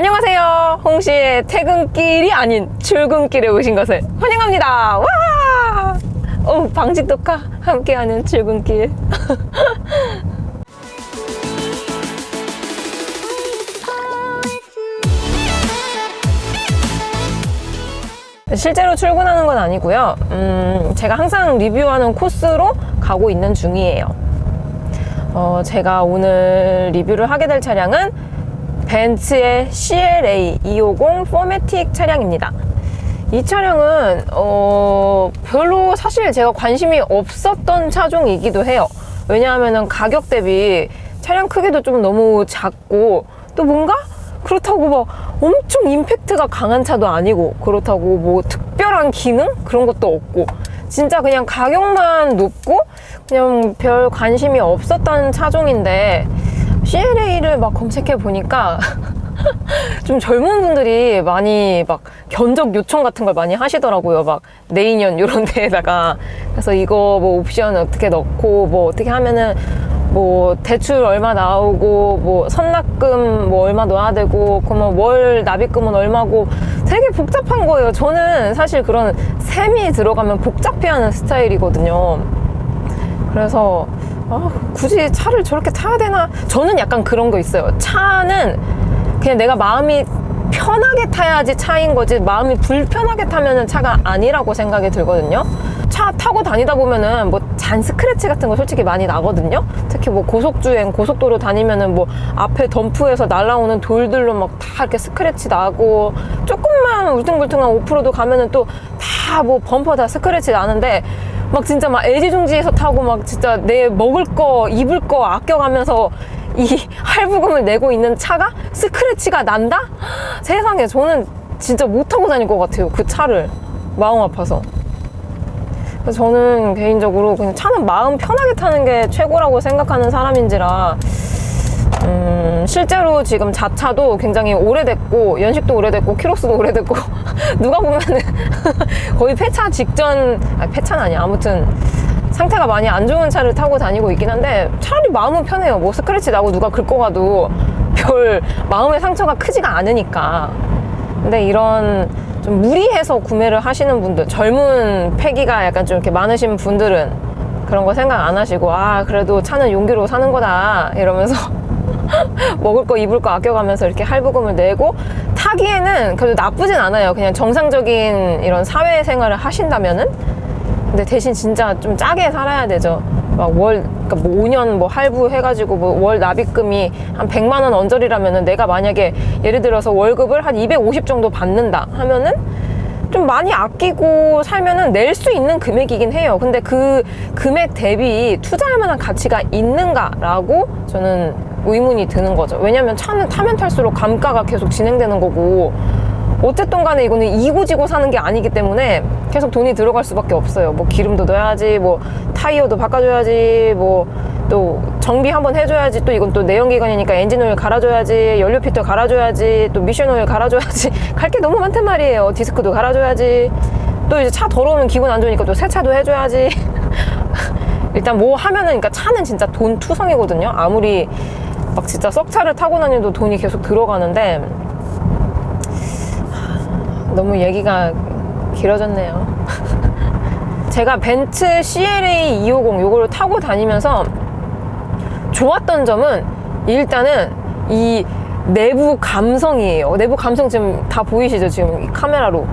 안녕하세요. 홍씨의 퇴근길이 아닌 출근길에 오신 것을 환영합니다. 와! 오, 방직독화 함께하는 출근길. 실제로 출근하는 건 아니고요. 음, 제가 항상 리뷰하는 코스로 가고 있는 중이에요. 어, 제가 오늘 리뷰를 하게 될 차량은 벤츠의 CLA 250 포매틱 차량입니다. 이 차량은 어, 별로 사실 제가 관심이 없었던 차종이기도 해요. 왜냐하면 가격 대비 차량 크기도 좀 너무 작고 또 뭔가 그렇다고 막 엄청 임팩트가 강한 차도 아니고 그렇다고 뭐 특별한 기능 그런 것도 없고 진짜 그냥 가격만 높고 그냥 별 관심이 없었던 차종인데 CLA를 막 검색해 보니까 좀 젊은 분들이 많이 막 견적 요청 같은 걸 많이 하시더라고요. 막 내인연 이런 데에다가 그래서 이거 뭐 옵션 어떻게 넣고 뭐 어떻게 하면은 뭐 대출 얼마 나오고 뭐 선납금 뭐 얼마 넣어야 되고 그러면 월 납입금은 얼마고 되게 복잡한 거예요. 저는 사실 그런 셈이 들어가면 복잡해하는 스타일이거든요. 그래서 아, 굳이 차를 저렇게 타야 되나? 저는 약간 그런 거 있어요. 차는 그냥 내가 마음이 편하게 타야지 차인 거지 마음이 불편하게 타면은 차가 아니라고 생각이 들거든요. 차 타고 다니다 보면은 뭐 잔 스크래치 같은 거 솔직히 많이 나거든요. 특히 뭐 고속주행, 고속도로 다니면은 뭐 앞에 덤프에서 날라오는 돌들로 막 다 이렇게 스크래치 나고 조금만 울퉁불퉁한 오프로드 가면은 또 다 뭐 범퍼 다 스크래치 나는데 막 진짜 막 애지중지해서 타고 막 진짜 내 먹을 거, 입을 거 아껴가면서 이 할부금을 내고 있는 차가 스크래치가 난다? 세상에 저는 진짜 못 타고 다닐 것 같아요. 그 차를. 마음 아파서. 저는 개인적으로 그냥 차는 마음 편하게 타는 게 최고라고 생각하는 사람인지라 음, 실제로 지금 자차도 굉장히 오래됐고 연식도 오래됐고 키로수도 오래됐고 누가 보면은 거의 폐차 직전 아 폐차는 아니야. 아무튼 상태가 많이 안 좋은 차를 타고 다니고 있긴 한데 차라리 마음은 편해요. 뭐 스크래치 나고 누가 긁고 가도 별 마음의 상처가 크지가 않으니까. 근데 이런 좀 무리해서 구매를 하시는 분들 젊은 패기가 약간 좀 이렇게 많으신 분들은 그런 거 생각 안 하시고 아 그래도 차는 용기로 사는 거다 이러면서 먹을 거 입을 거 아껴가면서 이렇게 할부금을 내고 타기에는 그래도 나쁘진 않아요 그냥 정상적인 이런 사회생활을 하신다면은 근데 대신 진짜 좀 짜게 살아야 되죠. 막 월, 그러니까 뭐 5년 뭐 할부 해가지고 뭐 월 납입금이 한 100만 원 언저리라면은 내가 만약에 예를 들어서 월급을 한 250 정도 받는다 하면은 좀 많이 아끼고 살면은 낼 수 있는 금액이긴 해요. 근데 그 금액 대비 투자할 만한 가치가 있는가라고 저는 의문이 드는 거죠. 왜냐면 차는 타면 탈수록 감가가 계속 진행되는 거고 어쨌든 간에 이거는 이고지고 사는 게 아니기 때문에 계속 돈이 들어갈 수밖에 없어요. 뭐 기름도 넣어야지, 뭐 타이어도 바꿔줘야지, 뭐 또 정비 한번 해줘야지, 또 이건 또 내연기관이니까 엔진오일 갈아줘야지, 연료 피터 갈아줘야지, 또 미션오일 갈아줘야지. 갈 게 너무 많단 말이에요. 디스크도 갈아줘야지. 또 이제 차 더러우면 기분 안 좋으니까 또 세차도 해줘야지. 일단 뭐 하면은, 그러니까 차는 진짜 돈 투성이거든요. 아무리 막 진짜 썩차를 타고 다녀도 돈이 계속 들어가는데, 너무 얘기가 길어졌네요. 제가 벤츠 CLA 250 요거를 타고 다니면서 좋았던 점은 일단은 이 내부 감성이에요. 내부 감성 지금 다 보이시죠? 지금 이 카메라로.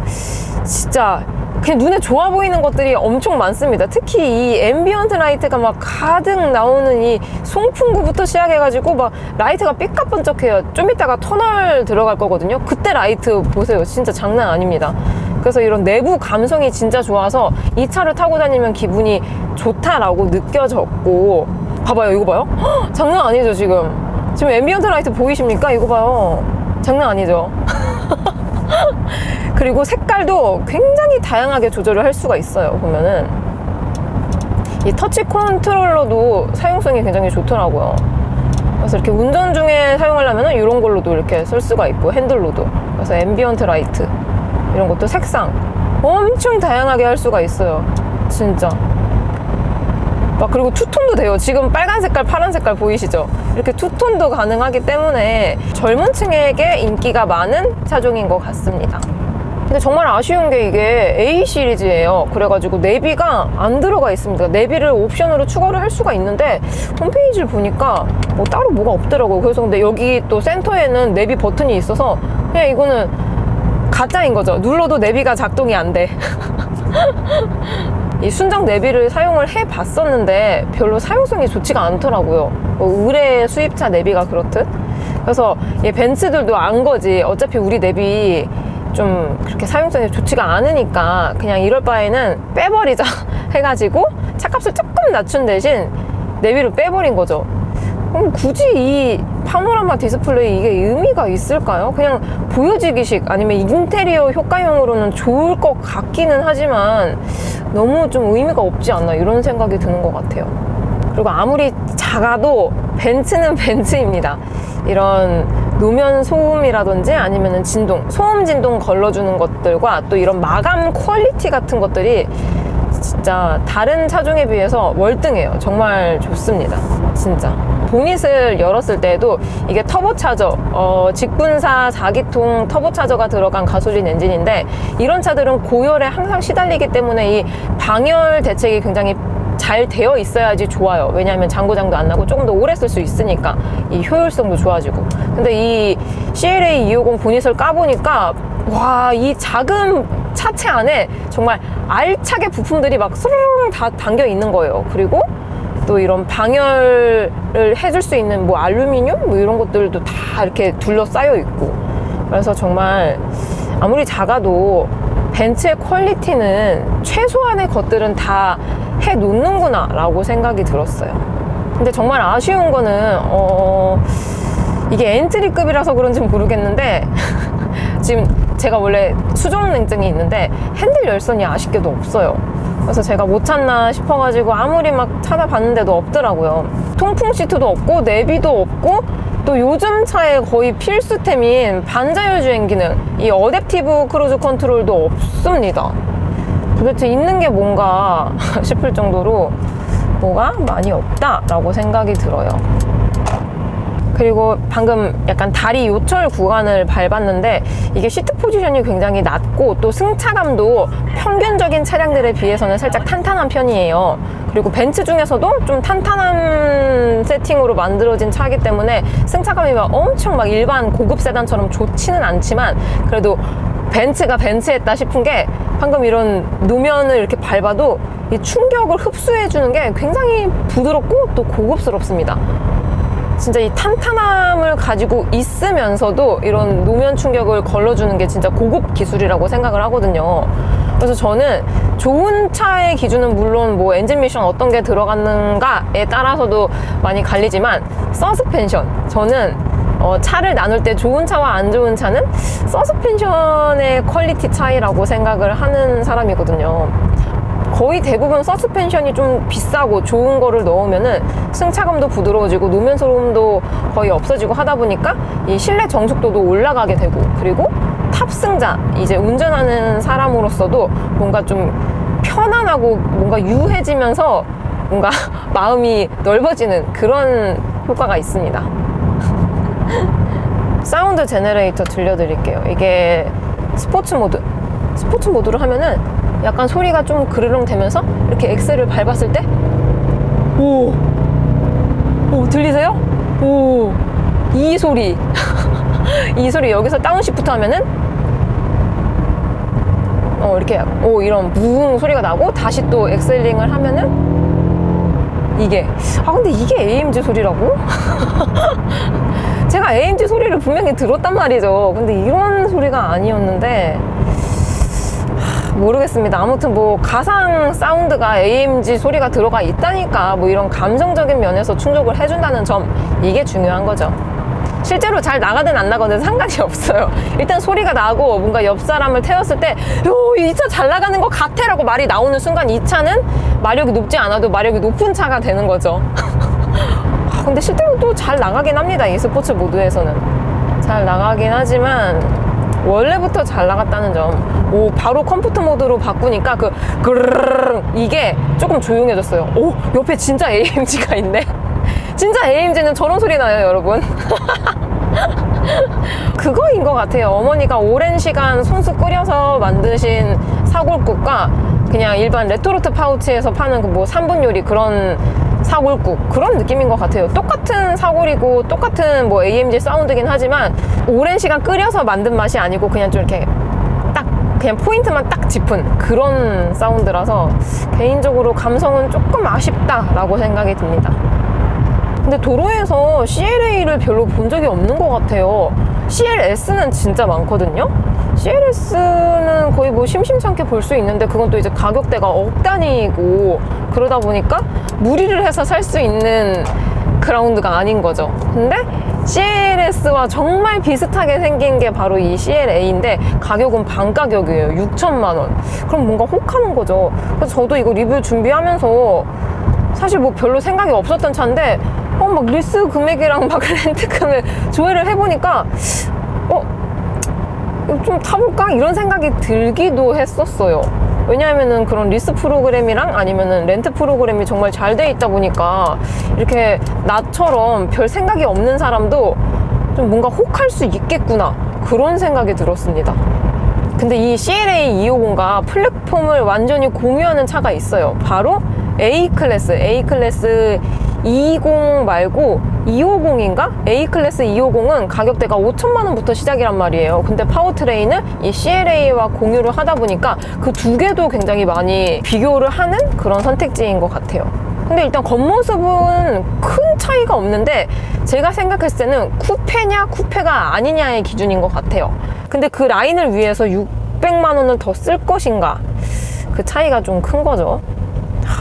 진짜 그냥 눈에 좋아 보이는 것들이 엄청 많습니다. 특히 이 앰비언트 라이트가 막 가득 나오는 이 송풍구부터 시작해가지고 막 라이트가 삐까번쩍해요. 좀 이따가 터널 들어갈 거거든요. 그때 라이트 보세요. 진짜 장난 아닙니다. 그래서 이런 내부 감성이 진짜 좋아서 이 차를 타고 다니면 기분이 좋다라고 느껴졌고 봐봐요. 이거 봐요. 헉, 장난 아니죠 지금. 지금 앰비언트 라이트 보이십니까? 이거 봐요. 장난 아니죠. 그리고 색깔도 굉장히 다양하게 조절을 할 수가 있어요. 보면은 이 터치 컨트롤러도 사용성이 굉장히 좋더라고요. 그래서 이렇게 운전 중에 사용하려면 이런 걸로도 이렇게 쓸 수가 있고 핸들로도 그래서 앰비언트 라이트 이런 것도 색상 엄청 다양하게 할 수가 있어요. 진짜. 막 그리고 투톤도 돼요. 지금 빨간 색깔, 파란 색깔 보이시죠? 이렇게 투톤도 가능하기 때문에 젊은 층에게 인기가 많은 차종인 것 같습니다. 근데 정말 아쉬운 게 이게 A 시리즈예요. 그래가지고 내비가 안 들어가 있습니다. 내비를 옵션으로 추가를 할 수가 있는데 홈페이지를 보니까 뭐 따로 뭐가 없더라고요. 그래서 근데 여기 또 센터에는 내비 버튼이 있어서 그냥 이거는 가짜인 거죠. 눌러도 내비가 작동이 안 돼. 이 순정 내비를 사용을 해 봤었는데 별로 사용성이 좋지가 않더라고요. 뭐 의뢰 수입차 내비가 그렇듯. 그래서 얘 벤츠들도 안 거지. 어차피 우리 내비 좀 그렇게 사용성이 좋지가 않으니까 그냥 이럴 바에는 빼버리자 해가지고 차값을 조금 낮춘 대신 내비를 빼버린 거죠. 그럼 굳이 이 파노라마 디스플레이 이게 의미가 있을까요? 그냥 보여지기식 아니면 인테리어 효과용으로는 좋을 것 같기는 하지만 너무 좀 의미가 없지 않나 이런 생각이 드는 것 같아요. 그리고 아무리 작아도 벤츠는 벤츠입니다. 이런 노면 소음이라든지 아니면 진동, 소음 진동 걸러주는 것들과 또 이런 마감 퀄리티 같은 것들이 진짜 다른 차종에 비해서 월등해요. 정말 좋습니다. 진짜. 보닛을 열었을 때에도 이게 터보차저, 어, 직분사 4기통 터보차저가 들어간 가솔린 엔진인데 이런 차들은 고열에 항상 시달리기 때문에 이 방열 대책이 굉장히 잘 되어 있어야지 좋아요. 왜냐하면 장고장도 안 나고 조금 더 오래 쓸 수 있으니까 이 효율성도 좋아지고. 근데 이 CLA 250 보닛을 까보니까 와, 이 작은 차체 안에 정말 알차게 부품들이 막 스르르 다 담겨 있는 거예요. 그리고 또 이런 방열을 해줄 수 있는 뭐 알루미늄 뭐 이런 것들도 다 이렇게 둘러싸여 있고. 그래서 정말 아무리 작아도 벤츠의 퀄리티는 최소한의 것들은 다 해 놓는구나 라고 생각이 들었어요. 근데 정말 아쉬운 거는, 어, 이게 엔트리급이라서 그런지 모르겠는데, 지금 제가 원래 수종 냉증이 있는데 핸들 열선이 아쉽게도 없어요. 그래서 제가 못 찾나 싶어가지고 아무리 막 찾아봤는데도 없더라고요. 통풍 시트도 없고 내비도 없고 또 요즘 차에 거의 필수템인 반자율 주행 기능, 이 어댑티브 크루즈 컨트롤도 없습니다. 도대체 있는 게 뭔가 싶을 정도로 뭐가 많이 없다라고 생각이 들어요. 그리고 방금 약간 다리 요철 구간을 밟았는데 이게 시트 포지션이 굉장히 낮고 또 승차감도 평균적인 차량들에 비해서는 살짝 탄탄한 편이에요. 그리고 벤츠 중에서도 좀 탄탄한 세팅으로 만들어진 차이기 때문에 승차감이 막 엄청 막 일반 고급 세단처럼 좋지는 않지만 그래도 벤츠가 벤츠했다 싶은 게 방금 이런 노면을 이렇게 밟아도 이 충격을 흡수해 주는 게 굉장히 부드럽고 또 고급스럽습니다. 진짜 이 탄탄함을 가지고 있으면서도 이런 노면 충격을 걸러주는 게 진짜 고급 기술이라고 생각을 하거든요. 그래서 저는 좋은 차의 기준은 물론 뭐 엔진 미션 어떤 게 들어갔는가에 따라서도 많이 갈리지만 서스펜션 저는 어, 차를 나눌 때 좋은 차와 안 좋은 차는 서스펜션의 퀄리티 차이라고 생각을 하는 사람이거든요. 거의 대부분 서스펜션이 좀 비싸고 좋은 거를 넣으면은 승차감도 부드러워지고 노면 소음도 거의 없어지고 하다 보니까 이 실내 정숙도도 올라가게 되고 그리고 탑승자 이제 운전하는 사람으로서도 뭔가 좀 편안하고 뭔가 유해지면서 뭔가 마음이 넓어지는 그런 효과가 있습니다. 사운드 제너레이터 들려드릴게요. 이게 스포츠 모드. 스포츠 모드로 하면은 약간 소리가 좀 그르렁 되면서 이렇게 엑셀을 밟았을 때 오, 오 들리세요? 오, 이 소리. 이 소리 여기서 다운시프트 하면은 어 이렇게 오 이런 무웅 소리가 나고 다시 또 엑셀링을 하면은 이게 아 근데 이게 AMG 소리라고? 제가 AMG 소리를 분명히 들었단 말이죠. 근데 이런 소리가 아니었는데 하, 모르겠습니다. 아무튼 뭐 가상 사운드가 AMG 소리가 들어가 있다니까 뭐 이런 감성적인 면에서 충족을 해준다는 점 이게 중요한 거죠. 실제로 잘 나가든 안 나가든 상관이 없어요. 일단 소리가 나고 뭔가 옆 사람을 태웠을 때, 요, 이차 잘 나가는 것 같아 라고 말이 나오는 순간 이 차는 마력이 높지 않아도 마력이 높은 차가 되는 거죠. 아, 근데 실제로 또 잘 나가긴 합니다. 이 스포츠 모드에서는. 잘 나가긴 하지만, 원래부터 잘 나갔다는 점. 오, 바로 컴퓨터 모드로 바꾸니까 그 그르르르 이게 조금 조용해졌어요. 오, 옆에 진짜 AMG가 있네. 진짜 AMG는 저런 소리 나요, 여러분. 그거인 것 같아요. 어머니가 오랜 시간 손수 끓여서 만드신 사골국과 그냥 일반 레토르트 파우치에서 파는 그 뭐 3분 요리 그런 사골국 그런 느낌인 것 같아요. 똑같은 사골이고 똑같은 뭐 AMG 사운드긴 하지만 오랜 시간 끓여서 만든 맛이 아니고 그냥 좀 이렇게 딱 그냥 포인트만 딱 짚은 그런 사운드라서 개인적으로 감성은 조금 아쉽다라고 생각이 듭니다. 근데 도로에서 CLA를 별로 본 적이 없는 것 같아요. CLS는 진짜 많거든요. CLS는 거의 뭐 심심찮게 볼 수 있는데 그건 또 이제 가격대가 억 단위이고 그러다 보니까 무리를 해서 살 수 있는 그라운드가 아닌 거죠. 근데 CLS와 정말 비슷하게 생긴 게 바로 이 CLA인데 가격은 반 가격이에요. 6천만 원. 그럼 뭔가 혹하는 거죠. 그래서 저도 이거 리뷰 준비하면서 사실 뭐 별로 생각이 없었던 차인데 어 막 리스 금액이랑 막 렌트금을 조회를 해보니까 어 좀 타볼까 이런 생각이 들기도 했었어요. 왜냐하면은 그런 리스 프로그램이랑 아니면은 렌트 프로그램이 정말 잘 돼 있다 보니까 이렇게 나처럼 별 생각이 없는 사람도 좀 뭔가 혹할 수 있겠구나 그런 생각이 들었습니다. 근데 이 CLA 250과 플랫폼을 완전히 공유하는 차가 있어요. 바로 A 클래스, A 클래스 220 말고 250인가? A 클래스 250은 가격대가 5천만 원부터 시작이란 말이에요. 근데 파워트레인을 이 CLA와 공유를 하다 보니까 그 두 개도 굉장히 많이 비교를 하는 그런 선택지인 것 같아요. 근데 일단 겉모습은 큰 차이가 없는데 제가 생각했을 때는 쿠페냐 쿠페가 아니냐의 기준인 것 같아요. 근데 그 라인을 위해서 600만 원을 더 쓸 것인가 그 차이가 좀 큰 거죠.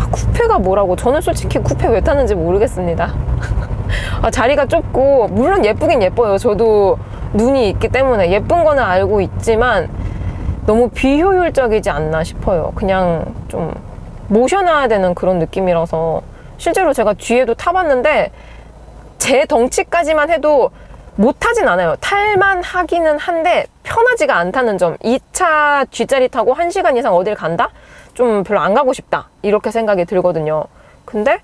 아, 쿠페가 뭐라고 저는 솔직히 쿠페 왜 타는지 모르겠습니다. 아, 자리가 좁고 물론 예쁘긴 예뻐요. 저도 눈이 있기 때문에 예쁜 거는 알고 있지만 너무 비효율적이지 않나 싶어요. 그냥 좀 모셔놔야 되는 그런 느낌이라서 실제로 제가 뒤에도 타봤는데 제 덩치까지만 해도 못 타진 않아요. 탈만 하기는 한데 편하지가 않다는 점. 이차 뒷자리 타고 1시간 이상 어딜 간다? 좀 별로 안 가고 싶다. 이렇게 생각이 들거든요. 근데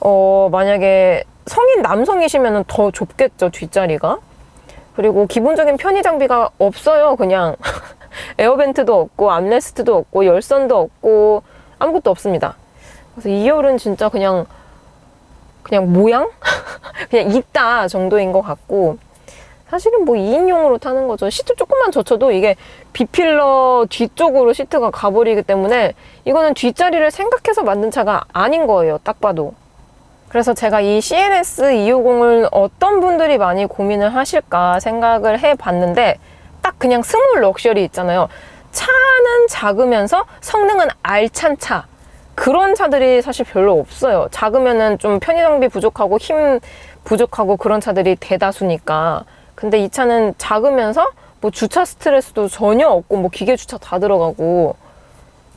어 만약에 성인 남성이시면 더 좁겠죠, 뒷자리가. 그리고 기본적인 편의 장비가 없어요, 그냥. 에어벤트도 없고, 암레스트도 없고, 열선도 없고, 아무것도 없습니다. 그래서 2열은 진짜 그냥, 그냥 모양? 그냥 있다 정도인 것 같고, 사실은 뭐 2인용으로 타는 거죠. 시트 조금만 젖혀도 이게 비필러 뒤쪽으로 시트가 가버리기 때문에 이거는 뒷자리를 생각해서 만든 차가 아닌 거예요. 딱 봐도. 그래서 제가 이 CLS 250을 어떤 분들이 많이 고민을 하실까 생각을 해 봤는데 딱 그냥 스몰 럭셔리 있잖아요. 차는 작으면서 성능은 알찬 차. 그런 차들이 사실 별로 없어요. 작으면은 좀 편의장비 부족하고 힘 부족하고 그런 차들이 대다수니까. 근데 이 차는 작으면서 뭐 주차 스트레스도 전혀 없고 뭐 기계 주차 다 들어가고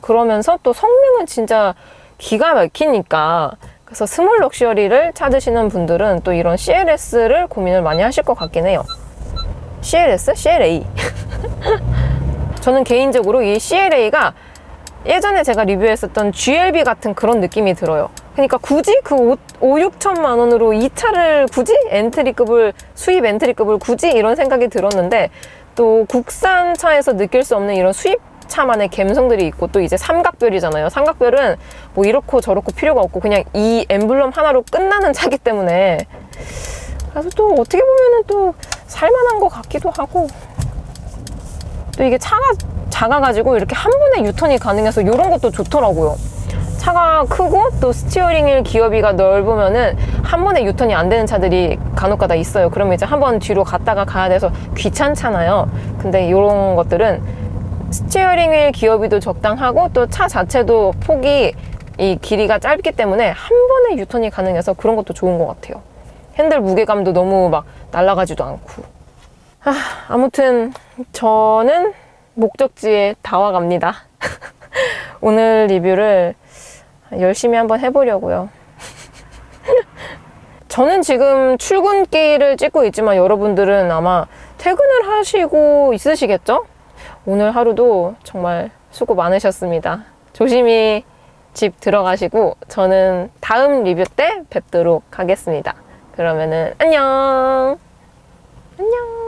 그러면서 또 성능은 진짜 기가 막히니까 그래서 스몰 럭셔리를 찾으시는 분들은 또 이런 CLS를 고민을 많이 하실 것 같긴 해요. CLS? CLA. 저는 개인적으로 이 CLA가 예전에 제가 리뷰했었던 GLB 같은 그런 느낌이 들어요. 그러니까 굳이 그 5, 5 6천만 원으로 이 차를 굳이 엔트리급을 수입 엔트리급을 굳이 이런 생각이 들었는데 또 국산 차에서 느낄 수 없는 이런 수입 차만의 감성들이 있고 또 이제 삼각별이잖아요. 삼각별은 뭐 이렇고 저렇고 필요가 없고 그냥 이 엠블럼 하나로 끝나는 차기 때문에 그래서 또 어떻게 보면은 또 살만한 것 같기도 하고 또 이게 차가 작아가지고 이렇게 한 번에 유턴이 가능해서 이런 것도 좋더라고요. 차가 크고 또 스티어링 휠 기어비가 넓으면은 한 번에 유턴이 안 되는 차들이 간혹가다 있어요. 그러면 이제 한 번 뒤로 갔다가 가야 돼서 귀찮잖아요. 근데 이런 것들은 스티어링 휠 기어비도 적당하고 또 차 자체도 폭이 이 길이가 짧기 때문에 한 번에 유턴이 가능해서 그런 것도 좋은 것 같아요. 핸들 무게감도 너무 막 날아가지도 않고. 아, 아무튼 저는 목적지에 다 와갑니다. 오늘 리뷰를 열심히 한번 해보려고요. 저는 지금 출근길을 찍고 있지만 여러분들은 아마 퇴근을 하시고 있으시겠죠? 오늘 하루도 정말 수고 많으셨습니다. 조심히 집 들어가시고 저는 다음 리뷰 때 뵙도록 하겠습니다. 그러면은 안녕! 안녕!